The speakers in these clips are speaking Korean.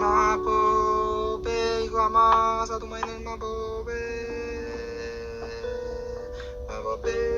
마법의 이거 아마 사도마이는 마법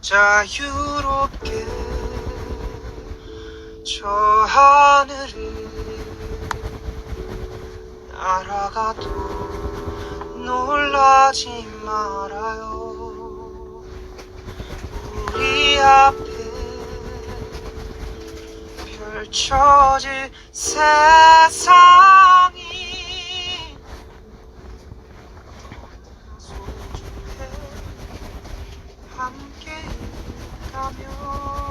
자유롭게 저 하늘을 날아가도 놀라지 말아요. 우리 앞에 펼쳐질 세상 Come you.